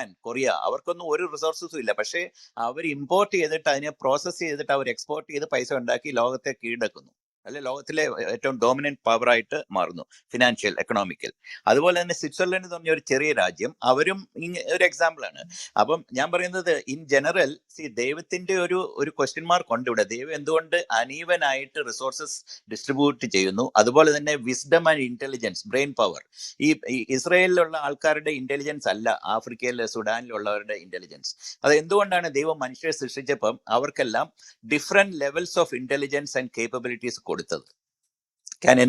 Japan Korea അവർക്കൊന്നും ഒരു റിസോഴ്സസും ഇല്ല. പക്ഷേ അവർ ഇമ്പോർട്ട് ചെയ്തിട്ട് അതിനെ പ്രോസസ്സ് ചെയ്തിട്ട് അവർ എക്സ്പോർട്ട് ചെയ്ത് പൈസ ഉണ്ടാക്കി ലോകത്തെ കീഴടക്കുന്നു. അല്ലെ ലോകത്തിലെ ഏറ്റവും ഡോമിനന്റ് പവർ ആയിട്ട് മാറുന്നു ഫിനാൻഷ്യൽ എക്കണോമിക്കൽ അതുപോലെ തന്നെ സ്വിറ്റ്സർലൻഡ് എന്ന് പറഞ്ഞ ഒരു ചെറിയ രാജ്യം അവരും ഒരു എക്സാമ്പിൾ ആണ്. അപ്പം ഞാൻ പറയുന്നത് ഇൻ ജനറൽ സി ദൈവത്തിന്റെ ഒരു ഒരു ക്വസ്റ്റ്യൻ മാർക്ക് ഉണ്ട് ഇവിടെ. ദൈവം എന്തുകൊണ്ട് അനീവനായിട്ട് റിസോഴ്സസ് ഡിസ്ട്രിബ്യൂട്ട് ചെയ്യുന്നു? അതുപോലെ തന്നെ wisdom and intelligence brain power ഈ ഇസ്രയേലിലുള്ള ആൾക്കാരുടെ ഇന്റലിജൻസ് അല്ല ആഫ്രിക്കയിലെ സുഡാനിലുള്ളവരുടെ ഇന്റലിജൻസ് അത് എന്തുകൊണ്ടാണ് ദൈവം മനുഷ്യരെ സൃഷ്ടിച്ചപ്പം അവർക്കെല്ലാം different levels of intelligence and capabilities കൊടുത്തത്.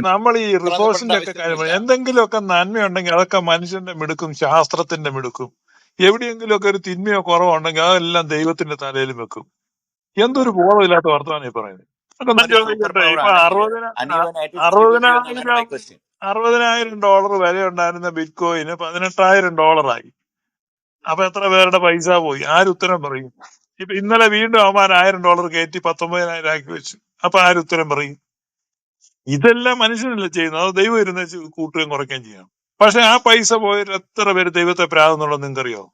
നമ്മൾ ഈ റിസോഴ്സിന്റെ ഒക്കെ കാര്യം. എന്തെങ്കിലുമൊക്കെ നന്മയുണ്ടെങ്കിൽ അതൊക്കെ മനുഷ്യന്റെ മിടുക്കും ശാസ്ത്രത്തിന്റെ മിടുക്കും. എവിടെയെങ്കിലുമൊക്കെ ഒരു തിന്മയോ കുറവോ ഉണ്ടെങ്കിൽ അതെല്ലാം ദൈവത്തിന്റെ തലയിൽ വെക്കും. എന്തൊരു ബോധമില്ലാത്ത വർത്തമാനം ഈ പറയുന്നത്. അതൊക്കെ സൂപ്പർ ചോദിക്കട്ടെ ഇപ്പൊ അറുപതിനായിരം question. അറുപതിനായിരം ഡോളർ വില ഉണ്ടായിരുന്ന ബിറ്റ് കോയിന് പതിനെട്ടായിരം ഡോളറായി അപ്പൊ എത്ര പേരുടെ പൈസ പോയി? ആരുത്തരം പറയും? ഇപ്പൊ ഇന്നലെ വീണ്ടും അവന്മാർ ആയിരം ഡോളർ കയറ്റി പത്തൊമ്പതിനായിരം ആക്കി വെച്ചു. അപ്പൊ ആരുത്തരം പറയും? ഇതെല്ലാം മനുഷ്യനല്ലേ ചെയ്യുന്നത്? അത് ദൈവം ഇരുന്ന് ചെ- കൂട്ടുകയും കുറയ്ക്കുകയും ചെയ്യണം? പക്ഷെ ആ പൈസ പോയവർ എത്ര പേര് ദൈവത്തെ പ്രാകുന്നുള്ളത് നിങ്ങൾക്കറിയോ?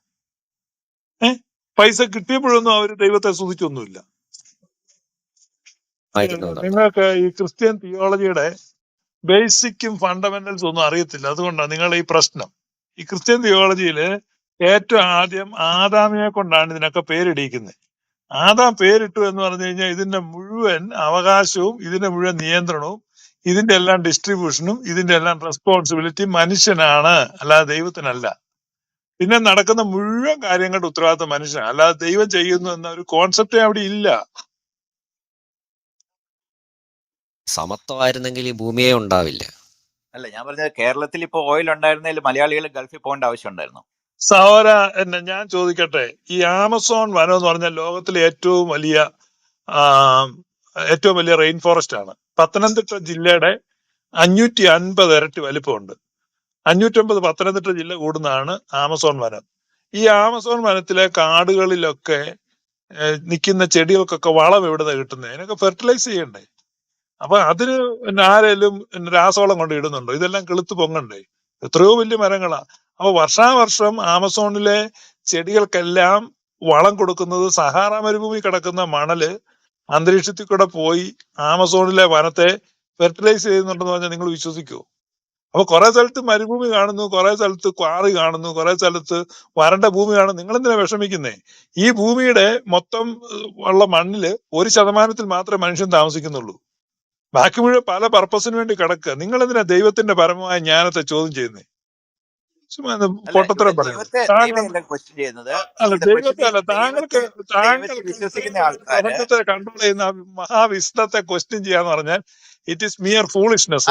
ഏ? പൈസ കിട്ടിയപ്പോഴൊന്നും അവർ ദൈവത്തെ സ്തുതിച്ചൊന്നുമില്ല. നിങ്ങൾക്ക് ഈ ക്രിസ്ത്യൻ തിയോളജിയുടെ ബേസിക്കും ഫണ്ടമെന്റൽസ് ഒന്നും അറിയത്തില്ല. അതുകൊണ്ടാണ് നിങ്ങളുടെ ഈ പ്രശ്നം. ഈ ക്രിസ്ത്യൻ തിയോളജിയിൽ ഏറ്റവും ആദ്യം ആദാമിനെ കൊണ്ടാണ് ഇതിനൊക്കെ പേരിടിക്കുന്നത് ആദാം പേരിട്ടു എന്ന് പറഞ്ഞു കഴിഞ്ഞാൽ ഇതിന്റെ മുഴുവൻ അവകാശവും ഇതിന്റെ മുഴുവൻ നിയന്ത്രണവും ഇതിന്റെ എല്ലാം ഡിസ്ട്രിബ്യൂഷനും ഇതിന്റെ എല്ലാം റെസ്പോൺസിബിലിറ്റി മനുഷ്യനാണ് അല്ലാതെ ദൈവത്തിനല്ല. പിന്നെ നടക്കുന്ന മുഴുവൻ കാര്യങ്ങളുടെ ഉത്തരവാദിത്തം മനുഷ്യനാണ്. അല്ലാതെ ദൈവം ചെയ്യുന്നു എന്ന ഒരു കോൺസെപ്റ്റേ അവിടെ ഇല്ല. സമത്വമായിരുന്നെങ്കിൽ ഈ ഭൂമിയെ ഉണ്ടാവില്ല. അല്ല ഞാൻ പറഞ്ഞത് കേരളത്തിൽ ഇപ്പൊ ഓയിൽ ഉണ്ടായിരുന്നതിൽ മലയാളികൾ ഗൾഫിൽ പോകേണ്ട ആവശ്യം ഉണ്ടായിരുന്നു. സഹോര എന്നെ ഞാൻ ചോദിക്കട്ടെ ഈ ആമസോൺ വനം എന്ന് പറഞ്ഞാൽ ലോകത്തിലെ ഏറ്റവും വലിയ ഏറ്റവും വലിയ റെയിൻ ഫോറസ്റ്റ് ആണ്. പത്തനംതിട്ട ജില്ലയുടെ അഞ്ഞൂറ്റി അൻപത് ഇരട്ടി വലിപ്പമുണ്ട്. അഞ്ഞൂറ്റമ്പത് പത്തനംതിട്ട ജില്ല കൂടുന്നതാണ് ആമസോൺ വനം. ഈ ആമസോൺ വനത്തിലെ കാടുകളിലൊക്കെ നിൽക്കുന്ന ചെടികൾക്കൊക്കെ വളം എവിടുന്ന കിട്ടുന്നത് അതിനൊക്കെ ഫെർട്ടിലൈസ് ചെയ്യണ്ടേ? അപ്പൊ അതിന് പിന്നെ ആരേലും രാസവളം കൊണ്ട് ഇടുന്നുണ്ടോ? ഇതെല്ലാം കിളുത്ത് പൊങ്ങണ്ടേ? എത്രയോ വലിയ മരങ്ങളാ. അപ്പൊ വർഷാവർഷം ആമസോണിലെ ചെടികൾക്കെല്ലാം വളം കൊടുക്കുന്നത് സഹാറ മരുഭൂമി കിടക്കുന്ന മണൽ അന്തരീക്ഷത്തിൽ കൂടെ പോയി ആമസോണിലെ വനത്തെ ഫെർട്ടിലൈസ് ചെയ്യുന്നുണ്ടെന്ന് പറഞ്ഞാൽ നിങ്ങൾ വിശ്വസിക്കുമോ അപ്പൊ കുറെ സ്ഥലത്ത് മരുഭൂമി കാണുന്നു കുറെ സ്ഥലത്ത് ക്വാറി കാണുന്നു കുറെ സ്ഥലത്ത് വരണ്ട ഭൂമി കാണുന്നു നിങ്ങൾ എന്തിനാ വിഷമിക്കുന്നേ? ഈ ഭൂമിയുടെ മൊത്തം ഉള്ള മണ്ണിൽ ഒരു ശതമാനത്തിൽ മാത്രമേ മനുഷ്യൻ താമസിക്കുന്നുള്ളൂ. ബാക്കി മുഴുവൻ പല പർപ്പസിന് വേണ്ടി കിടക്കുക. നിങ്ങൾ എന്തിനാ ദൈവത്തിന്റെ പരമമായ ജ്ഞാനത്തെ ചോദ്യം ചെയ്യുന്നേ ചുമ്മാ ഇത് അല്ല ഇവിടെ പൊട്ടത്തരം അല്ല ദൈവത്തെ അല്ല താങ്കൾക്ക് കൺട്രോൾ ചെയ്യുന്ന മഹാവിഷ്ണത്തെ ക്വസ്റ്റ്യൻ ചെയ്യാന്ന് പറഞ്ഞാൽ ഇറ്റ് ഇസ് മിയർ ഫൂളിഷ്നെസ്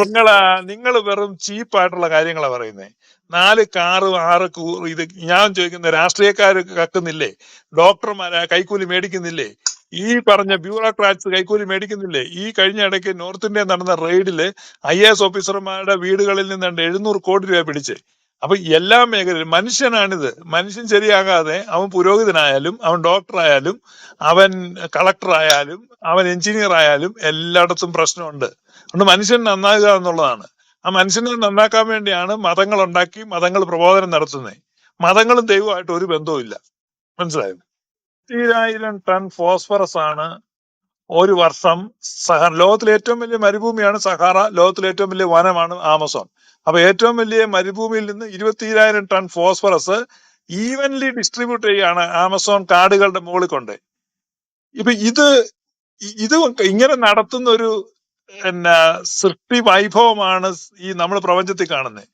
നിങ്ങൾ നിങ്ങൾ വെറും ചീപ്പായിട്ടുള്ള കാര്യങ്ങളാ പറയുന്നത് നാല് കാറ് ആറ് കൂറ് ഇത് ഞാൻ ചോദിക്കുന്ന രാഷ്ട്രീയക്കാർ കക്കുന്നില്ലേ? ഡോക്ടർമാർ കൈക്കൂലി മേടിക്കുന്നില്ലേ? ഈ പറഞ്ഞ ബ്യൂറോക്രാറ്റ്സ് കൈക്കൂലി മേടിക്കുന്നില്ലേ? ഈ കഴിഞ്ഞ ഇടയ്ക്ക് നോർത്ത് ഇന്ത്യ നടന്ന റെയ്ഡിൽ ഐ എ എസ് ഓഫീസർമാരുടെ വീടുകളിൽ നിന്നുണ്ട് എഴുന്നൂറ് കോടി രൂപ പിടിച്ച്. അപ്പൊ എല്ലാ മേഖലയിലും മനുഷ്യനാണിത്. മനുഷ്യൻ ശരിയാകാതെ അവൻ പുരോഹിതനായാലും അവൻ ഡോക്ടറായാലും അവൻ കളക്ടർ ആയാലും അവൻ എഞ്ചിനീയർ ആയാലും എല്ലായിടത്തും പ്രശ്നമുണ്ട്. അതുകൊണ്ട് മനുഷ്യൻ നന്നാകുക എന്നുള്ളതാണ്. ആ മനുഷ്യനെ നന്നാക്കാൻ വേണ്ടിയാണ് മതങ്ങൾ ഉണ്ടാക്കി മതങ്ങൾ പ്രബോധനം നടത്തുന്നത് മതങ്ങളും ദൈവമായിട്ട് ഒരു ബന്ധവും ഇല്ല മനസ്സിലായോ? പത്തിരായിരം ടൺ ഫോസ്ഫറസ് ആണ് ഒരു വർഷം സഹ ലോകത്തിലെ ഏറ്റവും വലിയ മരുഭൂമിയാണ് സഹാറ ലോകത്തിലെ ഏറ്റവും വലിയ വനമാണ് ആമസോൺ. അപ്പൊ ഏറ്റവും വലിയ മരുഭൂമിയിൽ നിന്ന് ഇരുപത്തിരായിരം ടൺ ഫോസ്ഫറസ് ഈവൻലി ഡിസ്ട്രിബ്യൂട്ട് ചെയ്യാണ് ആമസോൺ കാടുകളുടെ മുകളിൽ കൊണ്ട്. ഇപ്പൊ ഇത് ഇത് ഇങ്ങനെ നടത്തുന്ന ഒരു പിന്നെ സൃഷ്ടി വൈഭവമാണ് ഈ നമ്മൾ പ്രപഞ്ചത്തിൽ കാണുന്നത്.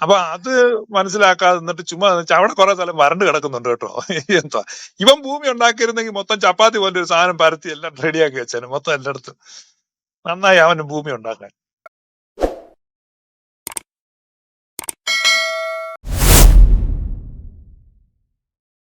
അപ്പൊ അത് മനസ്സിലാക്കാതെ നിന്നിട്ട് ചുമ്മാ അവിടെ കുറെ സ്ഥലം വരണ്ട് കിടക്കുന്നുണ്ട് കേട്ടോ. എന്താ ഇവൻ ഭൂമി ഉണ്ടാക്കിയിരുന്നെങ്കിൽ മൊത്തം ചപ്പാത്തി പോലെ ഒരു സാധനം പരത്തി എല്ലാം റെഡിയാക്കി വെച്ചേനെ മൊത്തം എല്ലായിടത്തും. നന്നായി അവന് ഭൂമി ഉണ്ടാക്കാൻ.